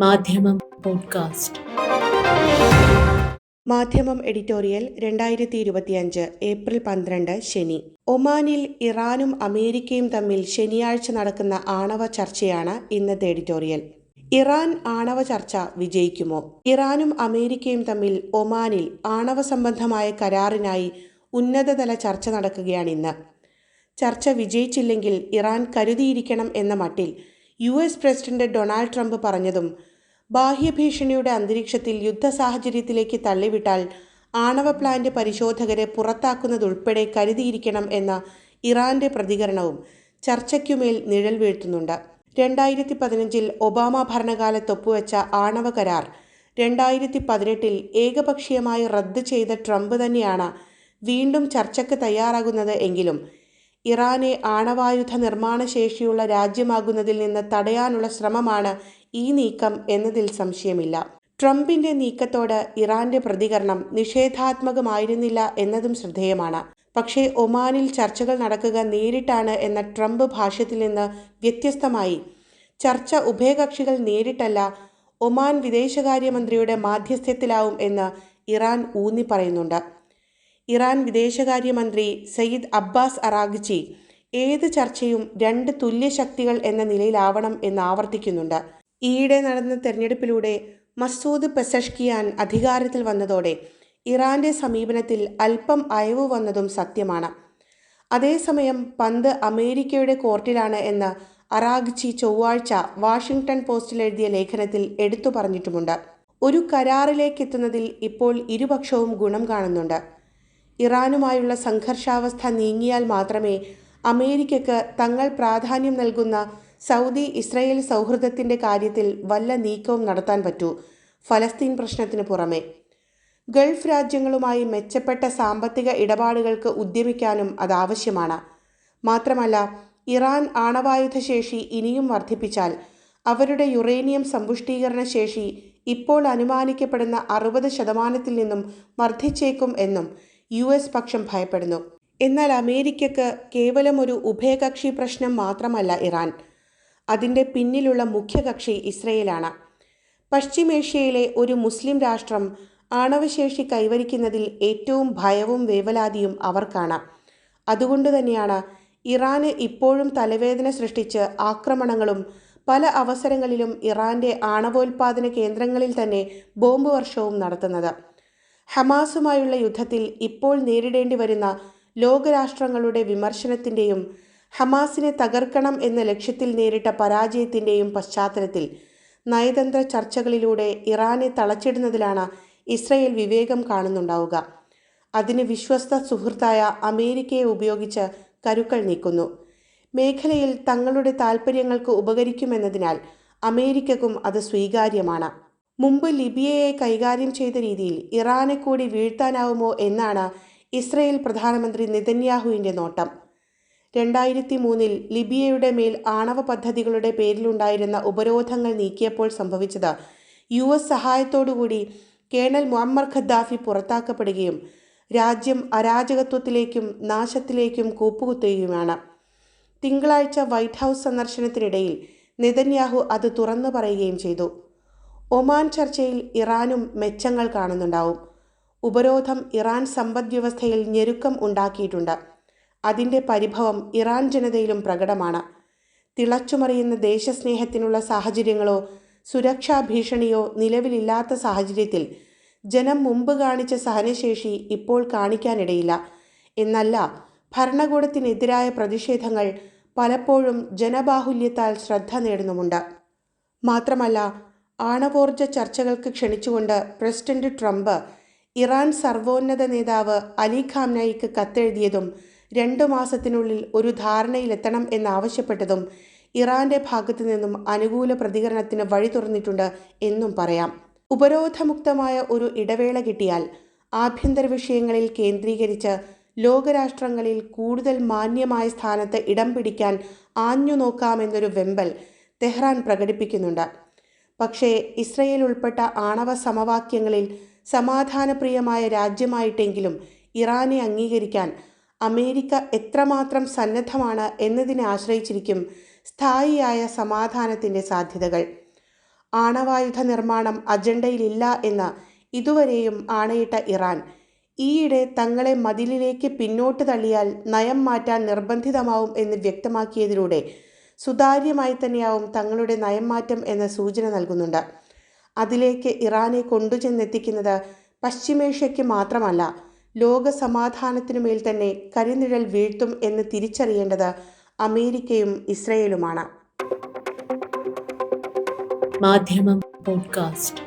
മാധ്യമം പോഡ്കാസ്റ്റ്. മാധ്യമം എഡിറ്റോറിയൽ രണ്ടായിരത്തി ഇരുപത്തിയഞ്ച് ഏപ്രിൽ പന്ത്രണ്ട് ശനി. ഒമാനിൽ ഇറാനും അമേരിക്കയും തമ്മിൽ ശനിയാഴ്ച നടക്കുന്ന ആണവ ചർച്ചയാണ് ഇന്നത്തെ എഡിറ്റോറിയൽ. ഇറാൻ ആണവ ചർച്ച വിജയിക്കുമോ? ഇറാനും അമേരിക്കയും തമ്മിൽ ഒമാനിൽ ആണവ സംബന്ധമായ കരാറിനായി ഉന്നതതല ചർച്ച നടക്കുകയാണ് ഇന്ന്. ചർച്ച വിജയിച്ചില്ലെങ്കിൽ ഇറാൻ കരുതിയിരിക്കണം എന്ന മട്ടിൽ U S president Donald Trump പറഞ്ഞതും ബാഹ്യഭീഷണിയുടെ അന്തരീക്ഷത്തിൽ യുദ്ധ സാഹചര്യത്തിലേക്ക് തള്ളിവിട്ടാൽ ആണവ പ്ലാന്റ് പരിശോധകരെ പുറത്താക്കുന്നതുൾപ്പെടെ കരുതിയിരിക്കണം എന്ന ഇറാന്റെ പ്രതികരണവും ചർച്ചയ്ക്കുമേൽ നിഴൽ വീഴ്ത്തുന്നുണ്ട്. രണ്ടായിരത്തി പതിനഞ്ചിൽ ഒബാമ ഭരണകാലത്ത് ഒപ്പുവെച്ച ആണവ കരാർ രണ്ടായിരത്തി പതിനെട്ടിൽ ഏകപക്ഷീയമായി റദ്ദ് ചെയ്ത ട്രംപ് തന്നെയാണ് വീണ്ടും ചർച്ചയ്ക്ക് തയ്യാറാകുന്നത് എങ്കിലും ഇറാനെ ആണവായുധ നിർമ്മാണ ശേഷിയുള്ള രാജ്യമാകുന്നതിൽ നിന്ന് തടയാനുള്ള ശ്രമമാണ് ഈ നീക്കം എന്നതിൽ സംശയമില്ല. ട്രംപിന്റെ നീക്കത്തോട് ഇറാന്റെ പ്രതികരണം നിഷേധാത്മകമായിരുന്നില്ല എന്നതും ശ്രദ്ധേയമാണ്. പക്ഷേ ഒമാനിൽ ചർച്ചകൾ നടക്കുക നേരിട്ടാണ് എന്ന ട്രംപ് ഭാഷ്യത്തിൽ നിന്ന് വ്യത്യസ്തമായി ചർച്ച ഉഭയകക്ഷികൾ നേരിട്ടല്ല ഒമാൻ വിദേശകാര്യമന്ത്രിയുടെ മാധ്യസ്ഥ്യത്തിലാവും എന്ന് ഇറാൻ ഊന്നി പറയുന്നുണ്ട് ഇറാൻ വിദേശകാര്യമന്ത്രി സയ്യിദ് അബ്ബാസ് അറാഗ്ചി ഏത് ചർച്ചയും രണ്ട് തുല്യ ശക്തികൾ എന്ന നിലയിലാവണം എന്ന് ആവർത്തിക്കുന്നുണ്ട്. ഈയിടെ നടന്ന തെരഞ്ഞെടുപ്പിലൂടെ മസൂദ് പെസഷ്കിയാൻ അധികാരത്തിൽ വന്നതോടെ ഇറാന്റെ സമീപനത്തിൽ അല്പം അയവ് വന്നതും സത്യമാണ്. അതേസമയം പന്ത് അമേരിക്കയുടെ കോർട്ടിലാണ് എന്ന് അറാഗ്ചി ചൊവ്വാഴ്ച വാഷിംഗ്ടൺ പോസ്റ്റിൽ എഴുതിയ ലേഖനത്തിൽ എടുത്തു പറഞ്ഞിട്ടുമുണ്ട്. ഒരു കരാറിലേക്കെത്തുന്നതിൽ ഇപ്പോൾ ഇരുപക്ഷവും ഗുണം കാണുന്നുണ്ട്. ഇറാനുമായുള്ള സംഘർഷാവസ്ഥ നീങ്ങിയാൽ മാത്രമേ അമേരിക്കയ്ക്ക് തങ്ങൾ പ്രാധാന്യം നൽകുന്ന സൗദി ഇസ്രയേൽ സൗഹൃദത്തിന്റെ കാര്യത്തിൽ വല്ല നീക്കവും നടത്താൻ പറ്റൂ. ഫലസ്തീൻ പ്രശ്നത്തിന് പുറമെ. ഗൾഫ് രാജ്യങ്ങളുമായി മെച്ചപ്പെട്ട സാമ്പത്തിക ഇടപാടുകൾക്ക് ഉദ്യമിക്കാനും അതാവശ്യമാണ് മാത്രമല്ല ഇറാൻ ആണവായുധ ശേഷി ഇനിയും വർദ്ധിപ്പിച്ചാൽ അവരുടെ യുറേനിയം സമ്പുഷ്ടീകരണ ശേഷി ഇപ്പോൾ അനുമാനിക്കപ്പെടുന്ന അറുപത് ശതമാനത്തിൽ നിന്നും വർദ്ധിച്ചേക്കും എന്നും യു എസ് പക്ഷം ഭയപ്പെടുന്നു. എന്നാൽ അമേരിക്കക്ക് കേവലം ഒരു ഉഭയകക്ഷി പ്രശ്നം മാത്രമല്ല ഇറാൻ. അതിന്റെ പിന്നിലുള്ള മുഖ്യകക്ഷി ഇസ്രയേലാണ്. പശ്ചിമേഷ്യയിലെ ഒരു മുസ്ലിം രാഷ്ട്രം ആണവശേഷി കൈവരിക്കുന്നതിൽ ഏറ്റവും ഭയവും വേവലാതിയും അവർക്കാണ്. അതുകൊണ്ട് തന്നെയാണ് ഇറാന് ഇപ്പോഴും തലവേദന സൃഷ്ടിച്ച് ആക്രമണങ്ങളും പല അവസരങ്ങളിലും ഇറാന്റെ ആണവോൽപാദന കേന്ദ്രങ്ങളിൽ തന്നെ ബോംബ് വർഷവും നടത്തുന്നത്. ഹമാസുമായുള്ള യുദ്ധത്തിൽ ഇപ്പോൾ നേരിടേണ്ടി വരുന്ന ലോകരാഷ്ട്രങ്ങളുടെ വിമർശനത്തിന്റെയും ഹമാസിനെ തകർക്കണം എന്ന ലക്ഷ്യത്തിൽ നേരിട്ട പരാജയത്തിന്റെയും പശ്ചാത്തലത്തിൽ നയതന്ത്ര ചർച്ചകളിലൂടെ ഇറാനെ തളച്ചിടുന്നതിലാണ് ഇസ്രയേൽ വിവേകം കാണുന്നുണ്ടാവുക. അതിന് വിശ്വസ്ത സുഹൃത്തായ അമേരിക്കയെ ഉപയോഗിച്ച് കരുക്കൾ നീക്കുന്നു. മേഖലയിൽ തങ്ങളുടെ താൽപ്പര്യങ്ങൾക്ക് ഉപകരിക്കുമെന്നതിനാൽ അമേരിക്കക്കും അത് സ്വീകാര്യമാണ്. മുമ്പ് ലിബിയയെ കൈകാര്യം ചെയ്ത രീതിയിൽ ഇറാനെ കൂടി വീഴ്ത്താനാവുമോ എന്നാണ് ഇസ്രയേൽ പ്രധാനമന്ത്രി നെതന്യാഹുവിന്റെ നോട്ടം. രണ്ടായിരത്തി മൂന്നിൽ ലിബിയയുടെ മേൽ ആണവ പദ്ധതികളുടെ പേരിലുണ്ടായിരുന്ന ഉപരോധങ്ങൾ നീക്കിയപ്പോൾ സംഭവിച്ചത് യു എസ് സഹായത്തോടുകൂടി കേണൽ മുഹമ്മർ ഖദ്ദാഫി പുറത്താക്കപ്പെടുകയും രാജ്യം അരാജകത്വത്തിലേക്കും നാശത്തിലേക്കും കൂപ്പുകുത്തുകയുമാണ്. തിങ്കളാഴ്ച വൈറ്റ് ഹൗസ് സന്ദർശനത്തിനിടയിൽ നെതന്യാഹു അത് തുറന്നു പറയുകയും ചെയ്തു. ഒമാൻ ചർച്ചയിൽ ഇറാനും മെച്ചങ്ങൾ കാണുന്നുണ്ടാവും. ഉപരോധം ഇറാൻ സമ്പദ്വ്യവസ്ഥയിൽ ഞെരുക്കം ഉണ്ടാക്കിയിട്ടുണ്ട്. അതിന്റെ പരിഭവം ഇറാൻ ജനതയിലും പ്രകടമാണ്. തിളച്ചുമറിയുന്ന ദേശസ്നേഹത്തിനുള്ള സാഹചര്യങ്ങളോ സുരക്ഷാ ഭീഷണിയോ നിലവിലില്ലാത്ത സാഹചര്യത്തിൽ ജനം മുമ്പ് കാണിച്ച സഹനശേഷി ഇപ്പോൾ കാണിക്കാനിടയില്ല. എന്നല്ല ഭരണകൂടത്തിനെതിരായ പ്രതിഷേധങ്ങൾ പലപ്പോഴും ജനബാഹുല്യത്താൽ ശ്രദ്ധ നേടുന്നുമുണ്ട്. മാത്രമല്ല ആണവോർജ ചർച്ചകൾക്ക് ക്ഷണിച്ചുകൊണ്ട് പ്രസിഡന്റ് ട്രംപ് ഇറാൻ സർവോന്നത നേതാവ് അലി ഖാംനായിക്ക് കത്തെഴുതിയതും രണ്ടു മാസത്തിനുള്ളിൽ ഒരു ധാരണയിലെത്തണം എന്നാവശ്യപ്പെട്ടതും ഇറാന്റെ ഭാഗത്തു നിന്നും അനുകൂല പ്രതികരണത്തിന് വഴി തുറന്നിട്ടുണ്ട് എന്നും പറയാം. ഉപരോധമുക്തമായ ഒരു ഇടവേള കിട്ടിയാൽ ആഭ്യന്തര വിഷയങ്ങളിൽ കേന്ദ്രീകരിച്ച് ലോകരാഷ്ട്രങ്ങളിൽ കൂടുതൽ മാന്യമായ സ്ഥാനത്ത് ഇടം പിടിക്കാൻ ആഞ്ഞു നോക്കാമെന്നൊരു വെമ്പൽ തെഹ്റാൻ പ്രകടിപ്പിക്കുന്നുണ്ട്. പക്ഷേ ഇസ്രയേൽ ഉൾപ്പെട്ട ആണവ സമവാക്യങ്ങളിൽ സമാധാനപ്രിയമായ രാജ്യമായിട്ടെങ്കിലും ഇറാനെ അംഗീകരിക്കാൻ അമേരിക്ക എത്രമാത്രം സന്നദ്ധമാണ് എന്നതിനെ ആശ്രയിച്ചിരിക്കും സ്ഥായിയായ സമാധാനത്തിന്റെ സാധ്യതകൾ. ആണവായുധ നിർമ്മാണം അജണ്ടയിലില്ല എന്ന് ഇതുവരെയും ആണയിട്ട ഇറാൻ ഈയിടെ തങ്ങളെ മതിലിലേക്ക് പിന്നോട്ട് തള്ളിയാൽ നയം മാറ്റാൻ നിർബന്ധിതമാവും എന്ന് വ്യക്തമാക്കിയതിലൂടെ സുതാര്യമായി തന്നെയാവും തങ്ങളുടെ നയം മാറ്റം എന്ന സൂചന നൽകുന്നുണ്ട്. അതിലേക്ക് ഇറാനെ കൊണ്ടുചെന്നെത്തിക്കുന്നത് പശ്ചിമേഷ്യയ്ക്ക് മാത്രമല്ല ലോക സമാധാനത്തിനുമേൽ തന്നെ കരിനിഴൽ വീഴ്ത്തും എന്ന് തിരിച്ചറിയേണ്ടത് അമേരിക്കയും ഇസ്രയേലുമാണ്. മാധ്യമം പോഡ്കാസ്റ്റ്.